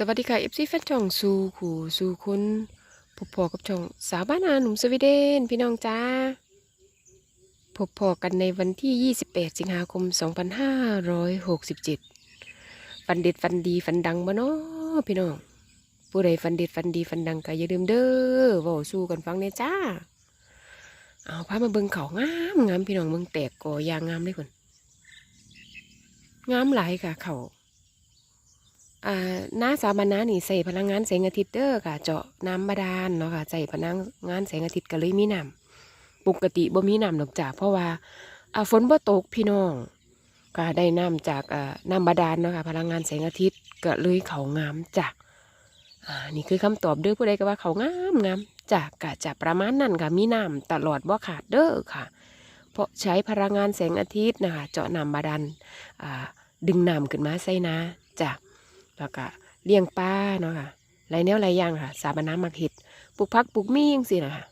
สวัสดีค่ะเอฟซีแฟนช่องสู่ขู่สู่คุณพบพอกับช่องสาวบ้านอาหนุ่มสวีเดน พี่น้องจ้าพบพอกันในวันที่ 28 สิงหาคม 2567ฟันเด็ดฟันดีฟันดังบ่เนาะพี่น้อง ผู้ใดฟันเด็ดฟันดีฟันดังก็อย่าลืมเด้อว้าสู้กันฟังเนี่ยจ้า เอาพามาเบิ่งเขางามงามพี่น้องเบิ่งแตกก่อยางงามเลยคนงามหลายค่ะเข่า อ่าหน้าสามัญนนี่ใส่พลังงานแสงอาทิตย์เด้อค่ะ เจาะน้ำบาดาลเนาะค่ะใส่พลังงานแสงอาทิตย์ก็เลยมีน้ำปกติบ่มีน้ำดอกจ้าเพราะว่าอ่าฝนบ่ตกพี่น้องก็ได้น้ำจากอ่าน้ำบาดาลเนาะค่ะพลังงานแสงอาทิตย์ก็เลยเขางามจ้ะอ่านี่คือคำตอบเด้อผู้ใดก็ว่าเขางามงามจ้ะก็จะประมาณนั้นค่ะมีน้ำตลอดบ่ขาดเด้อค่ะ เพราะใช้พลังงานแสงอาทิตย์นะคะเจาะน้ำบาดาลอ่าดึงน้ำขึ้นมาใส่นาจ้ะ แล้วก็เลี้ยงปลาเนาะค่ะหลายแนวหลายอย่างค่ะ สาบานามักเห็ดปลูกพักปลูกมีจังสินะคะ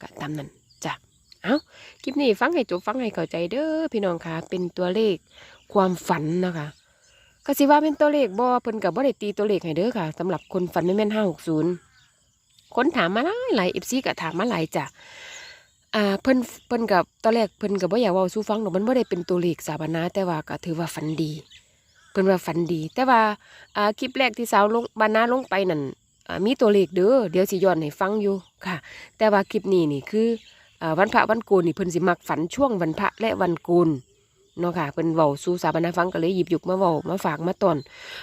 ก็ตามนั้นจ้ะเอาคลิปนี้ฟังให้จบฟังให้เข้าใจเด้อพี่น้องค่ะ เป็นตัวเลขความฝันนะคะก็สิว่าเป็นตัวเลขบ่เพิ่นกับบ่ได้ตีตัวเลขให้เด้อค่ะสำหรับคนฝันไม่แม่นห้าหกศูนย์คนถามมาหลายหลายเอฟซีก็ถามมาหลายจ้ะอ่าเพิ่นเพิ่นกับตอนแรกเพิ่นกับบ่อยากว้าสู่ฟังดอกมันบ่ได้เป็นตัวเลขสาบานาแต่ว่าก็ถือว่าฝันดี เพิ่นว่าฝันดี แต่ว่าอ่าคลิปแรกที่สาวลงบานนาลงไปนั่นมีตัวเลขเด้อเดี๋ยวสิย้อนให้ฟังอยู่ค่ะ แต่ว่าคลิปนี้นี่คือวันพระวันโกนนี่เพิ่นสิมักฝันช่วงวันพระและวันโกนเนาะค่ะเพิ่นเว้าสู่สาบานาฟังก็เลยหยิบหยุกมาเว้ามาฝากมาตอน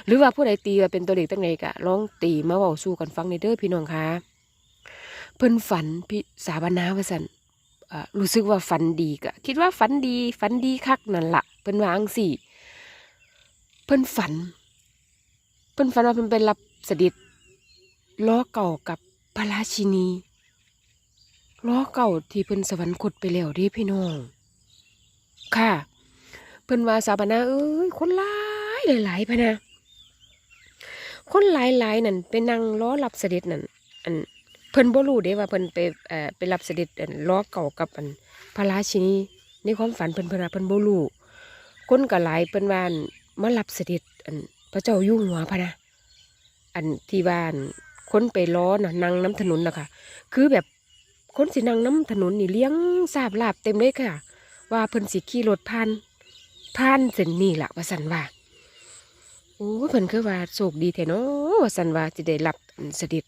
หรือว่าผู้ใดตีว่าเป็นตัวเลขตั้งไงก็ลองตีมาเว้าสู่กันฟังในเด้อพี่น้องค่ะเพิ่นฝันพี่สาบานาว่าสันรู้สึกว่าฝันดีก็คิดว่าฝันดีฝันดีคักนั่นล่ะเพิ่นวางซี่ เพิ่นฝัน เพิ่นฝันว่าเพิ่นไปรับเสด็จล้อเก่ากับพระราชินีล้อเก่าที่เพิ่นสวรรคตไปแล้วด้พี่น้อง ค่ะ เพิ่นว่าสาบานาเอ้ยคนหลายหลายพะนะ คนหลายหลายนั่นไปนั่งล้อรับเสด็จนั่นอันเพิ่นบ่รู้เด้ว่าเพิ่นไปเอ่อไปรับเสด็จอันล้อเก่ากับอันพระราชินีในความฝันเพิ่นเพิ่นว่าเพิ่นบ่รู้คนก็หลายเพิ่นว่า มารับเสด็จอันพระเจ้าอยู่หัวพะนะ อันที่บ้านคนไปล้อนะนั่งน้ำถนนนะคะคือแบบคนสินั่งน้ำถนนนี่เลี้ยงสาบลาบเต็มเลยค่ะ ว่าเพิ่นสิขี่รถผ่านผ่านเส้นนี่แหละว่าสันว่าโอ้เพิ่นคือว่าโชคดีแท้เนาะว่าสันว่าจะได้รับอันเสด็จ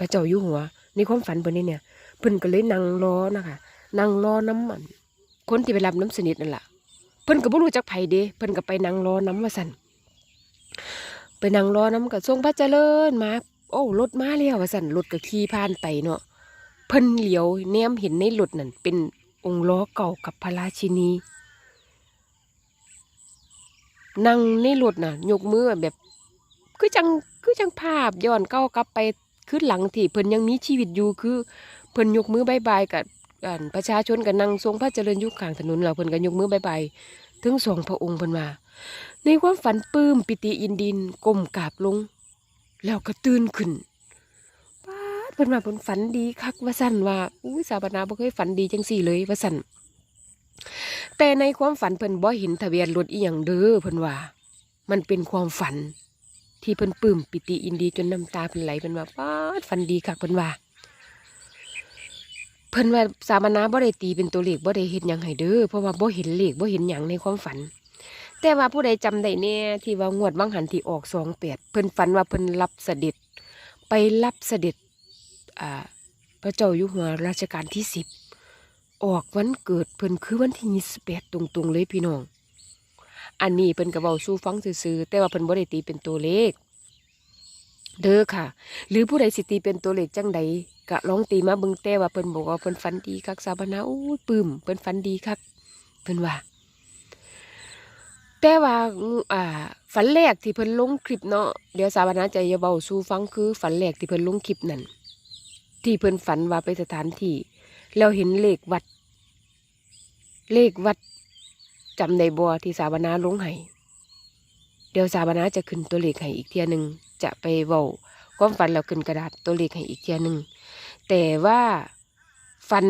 พระเจ้าอยู่หัวในความฝันเพิ่นนี่เนี่ยเพิ่นก็เลยนั่งรอนะคะนั่งรอน้ำมันคนที่ไปรับน้ำสนิทนั่นแหละ เพิ่นก็บ่รู้จักไผเด้เพิ่นก็ไปนั่งรอน้ำว่าสันไปนั่งรอน้ำกับทรงพระเจริญมาโอ้รถมาแล้วว่าสั่นรถก็ขี่ผ่านไปเนาะเพิ่นเหลียวแนมเห็นในรถนั่นเป็นองค์ล้อเก่ากับพระราชินีนั่งในรถน่ะยกมือแบบคือจังคือจังภาพย้อนเก้ากลับไปคือหลังที่เพิ่นยังมีชีวิตอยู่คือเพิ่นยกมือบายบายกับ อันประชาชนก็นั่งทรงพระเจริญยู่ข้างถนนแล้วเพิ่นก็ยกมือบายบถึงสองพระองค์เพิ่นว่าในความฝันปื้มปิติยินดินก้มกราบลง แล้วก็ตื่นขึ้นป้าดเพิ่นว่าเพิ่นฝันดีคักว่าสั่นว่าอุ้ยสาบนาบ่เคยฝันดีจังสี่เลยว่าสั่นแต่ในความฝันเพิ่นบ่เห็นทะเบียนรถอีหยังเด้อเพิ่นว่า มันเป็นความฝัน ที่เพิ่นปื้มปิติยินดีจนน้ำตาเพิ่นไหลเพิ่นว่าป้าดฝันดีคักเพิ่นว่า พิ่นว่าสาบานาบ่ได้ตีเป็นตัวเลขบ่ได้เฮ็ดหยังให้เด้อเพราะว่าบ่เห็นเลขบ่เห็นหยังในความฝัน แต่ว่าผู้ใดจำได้แน่ที่ว่างวดบางหันที่ออกสองแปดเพิ่นฝันว่าเพิ่นรับเสด็จ ไปรับเสด็จอ่าพระเจ้าอยู่หัวรัชกาลที่สิบออกวันเกิดเพิ่นคือวันที่ยี่สิบแปดตรงๆเลยพี่น้อง อันนี้เพิ่นก็เว้าสู่ฟังซื่อแต่ว่าเพิ่นบ่ได้ตีเป็นตัวเลข เด้อค่ะ หรือผู้ใดสิตีเป็นตัวเลขจังใด ก็ลองตีมาเบิ่งแต่ว่าเพิ่นบอกว่าเพิ่นฝันดีคักสาบนาอู้ปื้มเพิ่นฝันดีคักเพิ่นว่า แต่ว่าอ่าฝันแรกที่เพิ่นลงคลิปเนาะเดี๋ยวสาวนาจะเบาสู่ฟังคือฝันแรกที่เพิ่นลงคลิปนั่นที่เพิ่นฝันว่าไปสถานที่แล้วเห็นเลขวัด เลขวัดจำได้บ่ที่สาวนาลงให้เดี๋ยวสาวนาจะขึ้นตัวเลขให้อีกเทียหนึ่งจะไปเว้า ความฝันแล้วขึ้นกระดาษตัวเลขให้อีกเทียหนึ่งแต่ว่าฝัน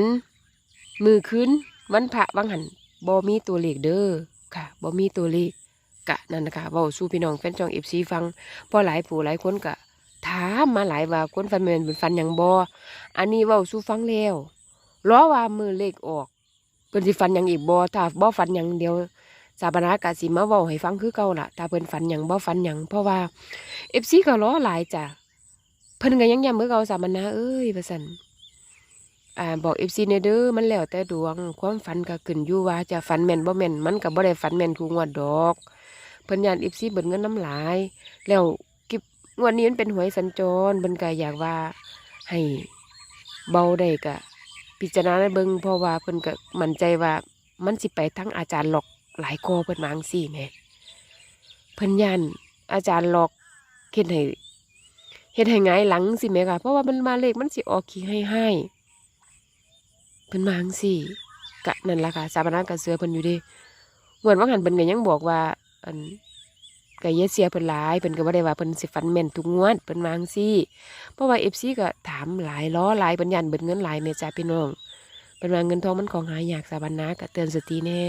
มือคืนวันพระวังหันบ่มีตัวเลขเด้อค่ะบ่มีตัวเลขกะนั่นนะคะเว้าสู่พี่น้องแฟนจองเอฟซีฟังพอหลายผู้หลายคนกะถามมาหลายว่าคนฟันแม่นเป็นฟันหยังบ่อันนี้เว้าสู่ฟังแล้วล้อว่ามือเลขออกเพิ่นสิฟันหยังอีกบ่ถ้าบ่ฟันหยังเดียวสถานากะสิมาเว้าให้ฟังคือเก่าล่ะถ้าเพิ่นฟันหยังบ่ฟันหยังเพราะว่า FC ก็ล้อหลายจ้ะ เพิ่นก็ยังย้ำคือเก่าสถาปนาเอ้ยว่าซั่นอ่าบอก FC แน่เด้อมันแล้วแต่ดวง ความฝันก็ขึ้นอยู่ว่าจะฝันแม่นบ่แม่นมันก็บ่ได้ฝันแม่นทุกงวดดอกเพิ่นยาน FC เบิดเงินน้ำหลาย แล้วกิบงวดนี้มันเป็นหวยสัญจรเพิ่นก็อยากว่าให้เบาได้ก็พิจารณาเบิ่งเพราะว่าเพิ่นก็มั่นใจว่ามันสิไปทั้งอาจารย์หลอกหลายกอเพิ่นมางซี่แหมเพิ่นย่านอาจารย์หลอกเฮ็ดให้ เฮ็ดให้หงายหลังสิแหมค่ะเพราะว่ามันมาเลขมันสิออกขี้ให้ให้เพิ่นมาจังซี่กะนั่นล่ะค่ะสถาปนากะเสือเพิ่นอยู่เด้งวดว่าหันเพิ่นก็ยังบอกว่าอันก็อย่าเสียเพิ่นหลายเพิ่นก็บ่ได้ว่าเพิ่นสิฟันแม่นทุกงวดเพิ่นวาจั่งซี่ เพราะว่า FC ก็ถามหลายล้อหลายเพิ่นยันเบิดเงินหลายแม่จ้าพี่น้องเพิ่นว่าเงินทองมันของหายากสาบันนะก็เตือนสติแน่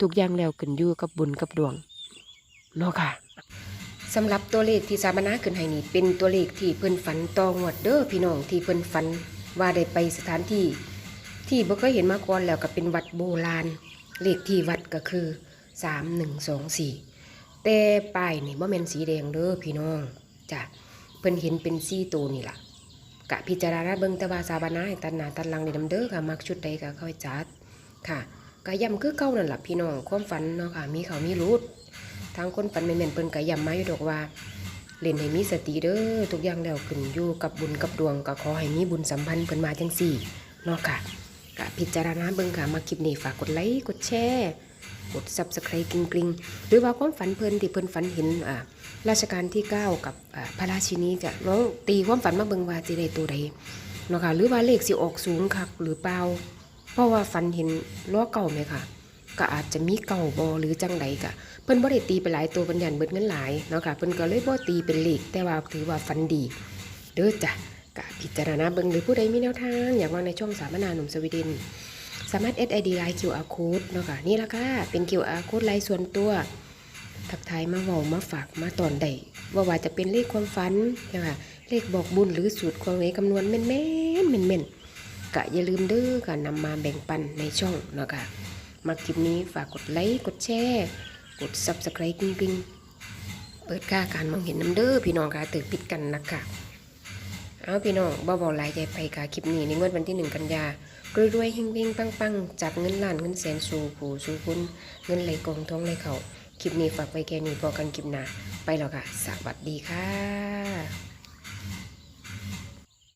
ทุกอย่างแล้วขึ้นอยู่กับบุญกับดวงเนาะค่ะ สำหรับตัวเลขที่สาบนาขึ้นให้นี่เป็นตัวเลขที่เพิ่นฝันตองวดเด้อพี่น้องที่เพิ่นฝันว่าได้ไปสถานที่ ที่บ่เคยเห็นมาก่อนแล้วก็เป็นวัดโบราณ เลขที่วัดก็คือ 3124 แต่ป้ายนี่บ่แม่นสีแดงเด้อพี่น้องจ้ะเพิ่นเห็นเป็นสีตัวนี่ล่ะกะพิจารณาเบิ่งแต่ว่าสาบนาให้ตัดหน้าตัดหลังนี่นํเด้อค่ะมักชุดใดก็ค่อยจัดค่ะก็ย้ำคือเก่านั่นล่ะพี่น้องความฝันเนาะค่ะมีเขามีรูดทางคนฝันแม่นๆเพิ่นก็ย้ำมาอยู่ดอกว่าเล่นให้มีสติเด้อทุกอย่างแล้วขึ้นอยู่กับบุญกับดวงก็ขอให้มีบุญสัมพันธ์เพิ่นมาจังซี่เนาะค่ะก็พิจารณาเบิ่งค่ะมาคลิปนี้ฝากกดไลค์กดแชร์กด subscribe กริงๆหรือว่าความฝันเพลินที่เพิ่นฝันเห็นอ่าราชการที่ 9 กับอ่าพระราชินีจะน้องตีความฝันมาเบิ่งว่าสิได้ตัวใดเนาะค่ะหรือว่าเลขสิออกสูงคักหรือเปล่า เพราะว่าฝันเห็นล้อเก่าไหมค่ะ ก็อาจจะมีเก่าบอหรือจังใดกะเพิ่นบ่ได้ตีไปหลายตัวเพิ่นยันเบิดเงินหลายเนาะค่ะเพิ่นก็เลยบ่ตีเป็นเลขแต่ว่าถือว่าฝันดี เด้อจ้ะกะพิจารณาเบิ่งหรือผู้ใดมีแนวทาง อยากวางในช่องสามนาหนุ่มสวีเดนสามารถ SID ไลน์ QR code เนาะค่ะนี่ละค่ะเป็น QR code ไลน์ส่วนตัวทักทายมาเว้ามาฝากมาตอนใดว่าว่าจะเป็นเลขความฝันนะคะเลขบอกบุญหรือสูตรความเลขคำนวณแม่นแม่นแม่นแม่นกะอย่าลืมเด้อค่ะนำมาแบ่งปันในช่องเนาะค่ะ มาคลิปนี้ฝากกดไลค์กดแชร์ กด Subscribe กริ๊งๆ เปิดค่าการมองเห็นน้ำเด้อพี่น้องค่ะตื่นปิดกันนะคะเอาพี่น้องบ่เบาหลายใจไปค่ะคลิปนี้ในงวดวันที่หนึ่งกันยารวยๆเฮงๆปังๆจากเงินล้านเงินแสนสู่ผู้สู่คุณเงินไหลกองท้องไหลเขาคลิปนี้ฝากไว้แค่นี้พอกันคลิปหน้าไปแล้วค่ะ สวัสดีค่ะ